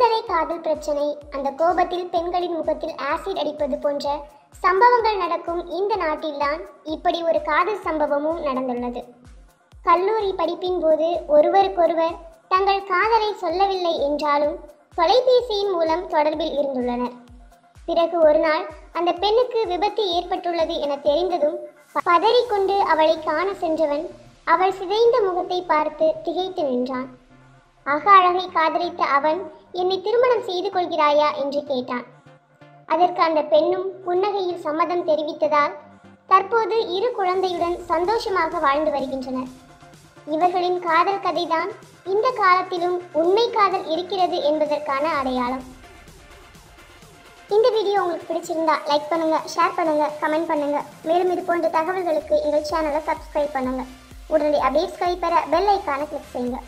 சில்லறை காதல் பிரச்சனை அந்த கோபத்தில் பெண்களின் முகத்தில் ஆசிட் அடிப்பது போன்ற சம்பவங்கள் நடக்கும் இந்த நாட்டில்தான் இப்படி ஒரு காதல் சம்பவமும் நடந்துள்ளது. கல்லூரி படிப்பின் போது ஒருவருக்கொருவர் தங்கள் காதலை சொல்லவில்லை என்றாலும் தொலைபேசியின் மூலம் தொடர்பில் இருந்துள்ளனர். பிறகு ஒரு நாள் அந்த பெண்ணுக்கு விபத்து ஏற்பட்டுள்ளது என தெரிந்ததும் பதறிக்கொண்டு அவளை காண சென்றவன் அவள் சிதைந்த முகத்தை பார்த்து திகைத்து நின்றான். அக அழகை காதலித்த அவன் என்னை திருமணம் செய்து கொள்கிறாயா என்று கேட்டான். அதற்கு அந்த பெண்ணும் புன்னகையில் சம்மதம் தெரிவித்ததால் தற்போது இரு குழந்தையுடன் சந்தோஷமாக வாழ்ந்து வருகின்றனர். இவர்களின் காதல் கதைதான் இந்த காலத்திலும் உண்மை காதல் இருக்கிறது என்பதற்கான அடையாளம். இந்த வீடியோ உங்களுக்கு பிடிச்சிருந்தா லைக் பண்ணுங்க ஷேர் பண்ணுங்க கமெண்ட் பண்ணுங்க. மேலும் இது போன்ற தகவல்களுக்கு எங்கள் சேனலை சப்ஸ்கிரைப் பண்ணுங்க. உடனடி அப்டேட்ஸ்களை பெற பெல் ஐக்கானை கிளிக் செய்யுங்க.